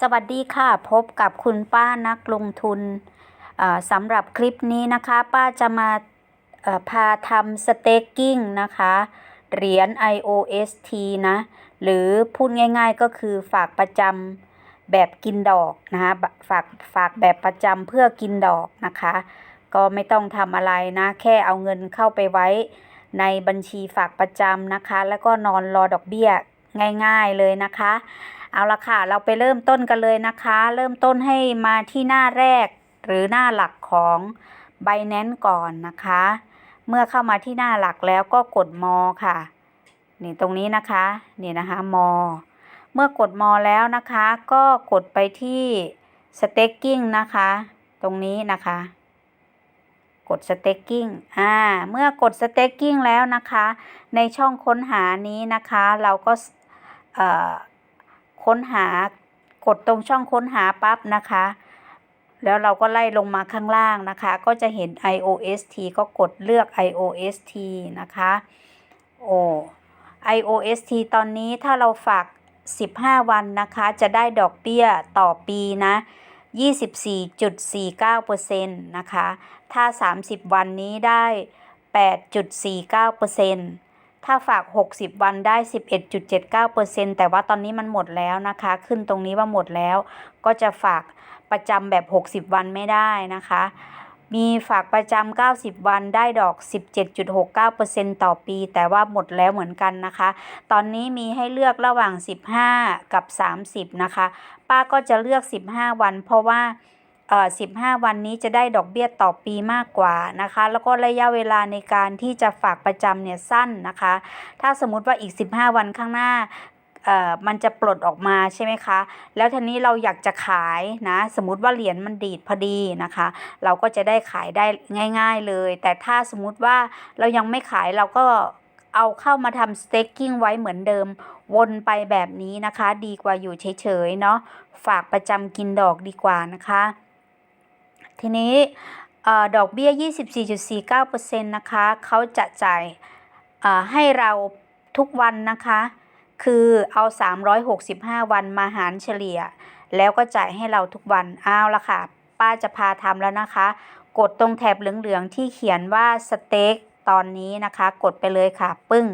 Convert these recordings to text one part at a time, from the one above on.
สวัสดีค่ะพบกับคุณป้านักลงทุนสำหรับคลิปนี้นะคะ ป้าจะมาพาทำสเต็กกิ้งนะคะ เหรียญ IOST นะ หรือพูดง่ายๆก็คือฝากประจำแบบกินดอกนะคะฝากฝากแบบประจำเพื่อกินดอกนะคะ ก็ไม่ต้องทำอะไรนะ แค่เอาเงินเข้าไปไว้ในบัญชีฝากประจำนะคะ แล้วก็นอนรอดอกเบี้ยง่าย ๆเลยนะคะ เอาละค่ะ เราไปเริ่มต้นกันเลยนะคะ เริ่มต้นให้มาที่หน้าแรก หรือหน้าหลักของ Binance ก่อนนะคะ เมื่อเข้ามาที่หน้าหลักแล้วก็กดมอค่ะ นี่ตรงนี้นะคะนี่นะคะมอเมื่อกดมอแล้วนะคะ ก็กดไปที่ staking นะคะ ตรงนี้นะคะกด staking อ่า เมื่อกด staking แล้วนะคะ ในช่องค้นหานี้นะคะ เราก็ เอ่อ ค้นหากดตรงช่องค้นหาปั๊บนะคะ แล้วเราก็ไล่ลงมาข้างล่างนะคะ ก็จะเห็น IOST ก็กดเลือก IOST นะคะโอ้ IOST ตอนนี้ถ้าเราฝาก 15 วันนะคะ จะได้ดอกเบี้ยต่อปีนะ 24.49%นะคะ ถ้า 30 วันนี้ได้ 8.49% ถ้าฝาก 60 วันได้ 11.79%แต่ว่าตอนนี้มันหมดแล้วนะคะ ขึ้นตรงนี้ว่าหมดแล้ว ก็จะฝากประจำแบบ 60 วันไม่ได้นะคะ มีฝากประจำ 90 วันได้ดอก 17.69%ต่อปี แต่ว่าหมดแล้วเหมือนกันนะคะ ตอนนี้มีให้เลือกระหว่าง 15 กับ 30 นะคะ ป้าก็จะเลือก 15 วันเพราะว่า เอ่อ15วันนี้จะได้ดอกเบี้ยต่อปีมากกว่านะคะ แล้วก็ระยะเวลาในการที่จะฝากประจำเนี่ยสั้นนะคะ ถ้าสมมุติว่าอีก 15 วันข้างหน้าเออมันจะปลดออกมาใช่ไหมคะ แล้วทีนี้เราอยากจะขายนะ สมมติว่าเหรียญมันดีดพอดีนะคะ เราก็จะได้ขายได้ง่าย ๆเลย แต่ถ้าสมมติว่าเรายังไม่ขายเราก็เอาเข้ามาทำ staking ไว้เหมือนเดิม วนไปแบบนี้นะคะ ดีกว่าอยู่เฉยๆเนาะ ฝากประจำกินดอกดีกว่านะคะ ทีนี้ดอกเบี้ย 24.49%นะคะเขาจะจ่ายให้เราทุกวันนะคะ คือเอา 365 วันมาหารเฉลี่ย แล้วก็จ่ายให้เราทุกวันเอาละค่ะ ป้าจะพาทำแล้วนะคะ กดตรงแถบเหลืองๆที่เขียนว่าสเต็กตอนนี้นะคะ กดไปเลยค่ะ ปึ้ง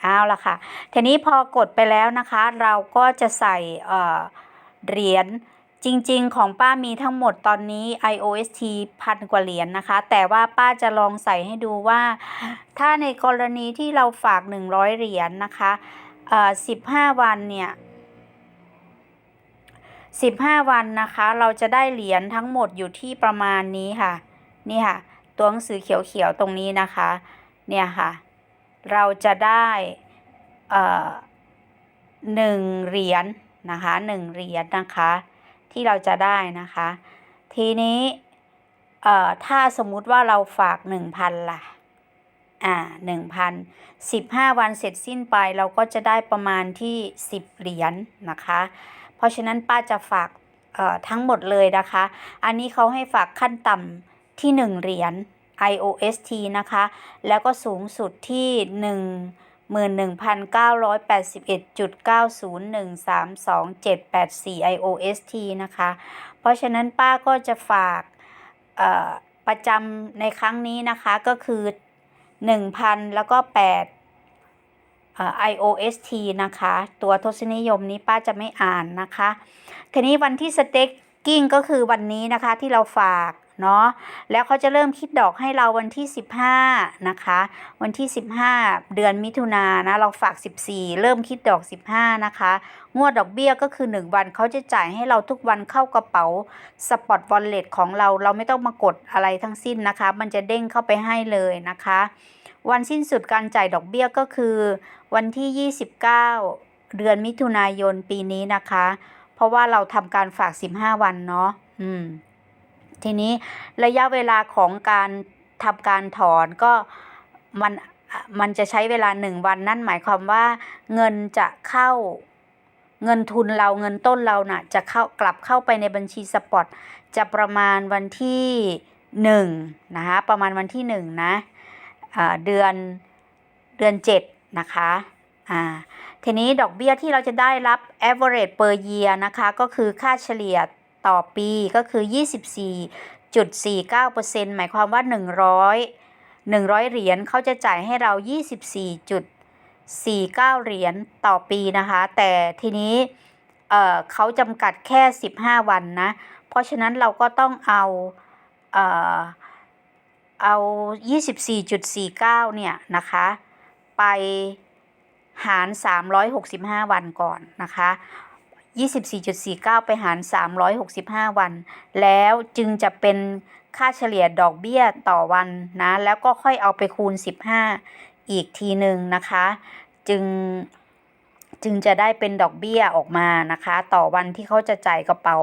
เอาละค่ะ ทีนี้พอกดไปแล้วนะคะ เราก็จะใส่เหรียญ จริงๆ ของป้ามีทั้งหมดตอนนี้ IOST พันกว่าเหรียญนนะคะ แต่ว่าป้าจะลองใส่ให้ดูว่า ถ้าในกรณีที่เราฝาก 100 เหรียญนนะคะเอ่อ15 วันเนี่ย15 วันนะคะ เราจะได้เหรียญทั้งหมดอยู่ที่ประมาณนี้ค่ะ นี่ค่ะ ตัวหนังสือเขียวๆตรงนี้นะคะ เนี่ยค่ะ เราจะได้เอ่อหนึ่งเหรียญนะคะหนึ่งเหรียญนะคะ ที่เราจะได้นะคะ ทีนี้เอ่อถ้าสมมุติว่าเราฝาก 1,000ล่ะอ่า1,000 15วันเสร็จสิ้นไปเราก็จะได้ประมาณที่10เหรียญนะคะ เพราะฉะนั้นป้าจะฝากเอ่อทั้งหมดเลยนะคะ อันนี้เขาให้ฝากขั้นต่ำที่1เหรียญ IOST นะคะ แล้วก็สูงสุดที่ 11,981.901327784 IOST นะคะ เพราะฉะนั้นป้าก็จะฝากประจำในครั้งนี้นะคะก็คือ 1,000 แล้วก็8 IOST นะคะ ตัวทศนิยมนี้ป้าจะไม่อ่านนะคะ ทีนี้วันที่สเต็กกิ้งก็คือวันนี้นะคะที่เราฝาก เนาะแล้วเขาจะเริ่มคิดดอกให้เราวันที่ 15 นะคะ วันที่ 15 เดือนมิถุนายนะ เราฝาก 14 เริ่มคิดดอก 15 นะคะ งวดดอกเบี้ยก็คือ 1 วันเขาจะจ่ายให้เราทุกวันเข้ากระเป๋าสปอตวอลเล็ตของเราเราไม่ต้องมากดอะไรทั้งสิ้นนะคะ มันจะเด้งเข้าไปให้เลยนะคะ วันสิ้นสุดการจ่ายดอกเบี้ยก็คือ วันที่ 29 เดือนมิถุนายนปีนี้นะคะ เพราะว่าเราทำการฝาก 15 วันเนาะอืม ทีนี้ระยะเวลาของการทำการถอนก็มันมันจะใช้เวลาหนึ่งวันนั่นหมายความว่า เงินจะเข้าเงินทุนเราเงินต้นเราน่ะจะเข้ากลับเข้าไปในบัญชีสปอตจะประมาณวันที่หนึ่งนะคะประมาณวันที่หนึ่งนะเดือนเดือนเจ็ดนะคะอ่าทีทีนี้ดอกเบี้ยที่เราจะได้รับ average per year นะคะ ก็คือค่าเฉลี่ย ต่อปีก็คือ 24.49%หมายความว่า 100 100 เหรียญเขาจะจ่ายให้เรา 24.49 เหรียญต่อปีนะคะ แต่ทีนี้เเขาจำกัดแค่ 15 วันนะ เพราะฉะนั้นเราก็ต้องเอาเอ่อเอา 24.49 เนี่ยนะคะ ไปหาร 365 วันก่อนนะคะ 24.49 ไปหาร 365 วัน แล้วจึงจะเป็นค่าเฉลี่ยดอกเบี้ยต่อวันนะ แล้วก็ค่อยเอาไปคูณ 15 อีกทีหนึ่งนะคะ จึงจึงจะได้เป็นดอกเบี้ยออกมานะคะ ต่อวันที่เขาจะจ่ายกระเป๋า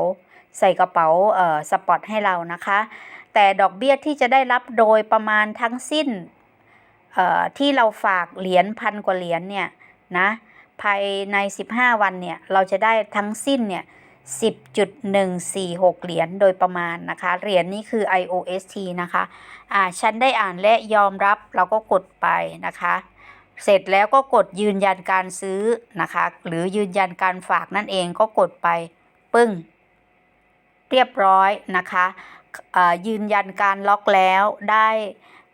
ใส่กระเป๋าเอ่อสปอตให้เรานะคะ แต่ดอกเบี้ยที่จะได้รับโดยประมาณทั้งสิ้นเอ่อที่เราฝากเหรียญพันกว่าเหรียญเนี่ยนะ ภายใน 15 วันเนี่ย เราจะได้ทั้งสิ้นเนี่ย10.146 เหรียญโดยประมาณนะคะ เหรียญนี้คือ IOST นะคะ อ่า ฉันได้อ่านและยอมรับเราก็กดไปนะคะ เสร็จแล้วก็กดยืนยันการซื้อนะคะ หรือยืนยันการฝากนั่นเองก็กดไป ปึ้ง เรียบร้อยนะคะอ่อยืนยันการล็อกแล้วได้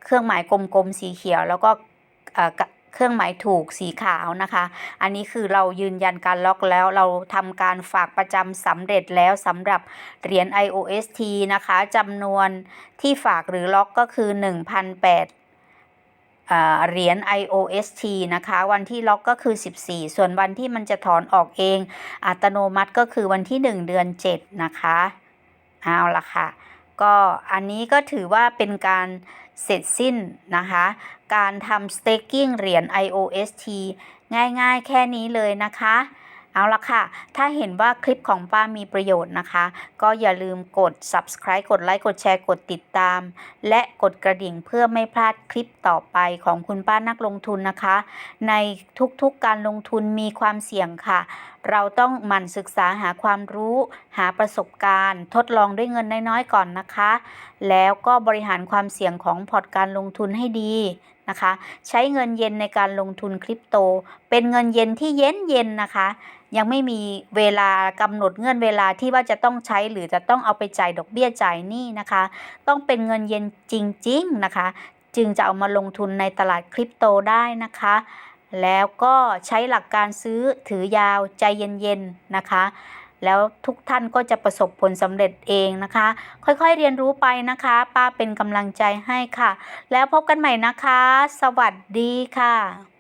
เครื่องหมายกลมๆสีเขียวแล้วก็ เครื่องหมายถูกสีขาวนะคะ อันนี้คือเรายืนยันการล็อกแล้วเราทำการฝากประจำสำเร็จแล้วสำหรับเหรียญ IOST นะคะจำนวนที่ฝากหรือล็อกก็คือ 1,800อ่าเหรียญ IOST นะคะ วันที่ล็อกก็คือ 14 ส่วนวันที่มันจะถอนออกเอง อัตโนมัติก็คือวันที่ 1 เดือน 7 นะคะเอาละค่ะ ก็อันนี้ก็ถือว่าเป็นการเสร็จสิ้นนะคะ การทำ staking เหรียญ IOST ง่ายๆ แค่นี้เลยนะคะ เอาละค่ะ ถ้าเห็นว่าคลิปของป้ามีประโยชน์นะคะ ก็อย่าลืมกด subscribe กดไลค์ กดแชร์ กดติดตาม และกดกระดิ่งเพื่อไม่พลาดคลิปต่อไปของคุณป้านักลงทุนนะคะ ในทุกๆการลงทุนมีความเสี่ยงค่ะ เราต้องหมั่นศึกษาหาความรู้ หาประสบการณ์ ทดลองด้วยเงินน้อยๆก่อนนะคะ แล้วก็บริหารความเสี่ยงของพอร์ตการลงทุนให้ดีนะคะ ใช้เงินเย็นในการลงทุนคริปโต เป็นเงินเย็นที่เย็นเย็นนะคะ ยังไม่มีเวลากำหนดเงื่อนเวลาที่ว่าจะต้องใช้หรือจะต้องเอาไปจ่ายดอกเบี้ยจ่ายหนี้นะคะ ต้องเป็นเงินเย็นจริง ๆ นะคะ จึงจะเอามาลงทุนในตลาดคริปโตได้นะคะ แล้วก็ใช้หลักการซื้อถือยาวใจเย็นๆนะคะ แล้วทุกท่านก็จะประสบผลสำเร็จเองนะคะ ค่อยๆเรียนรู้ไปนะคะ ป้าเป็นกำลังใจให้ค่ะ แล้วพบกันใหม่นะคะ สวัสดีค่ะ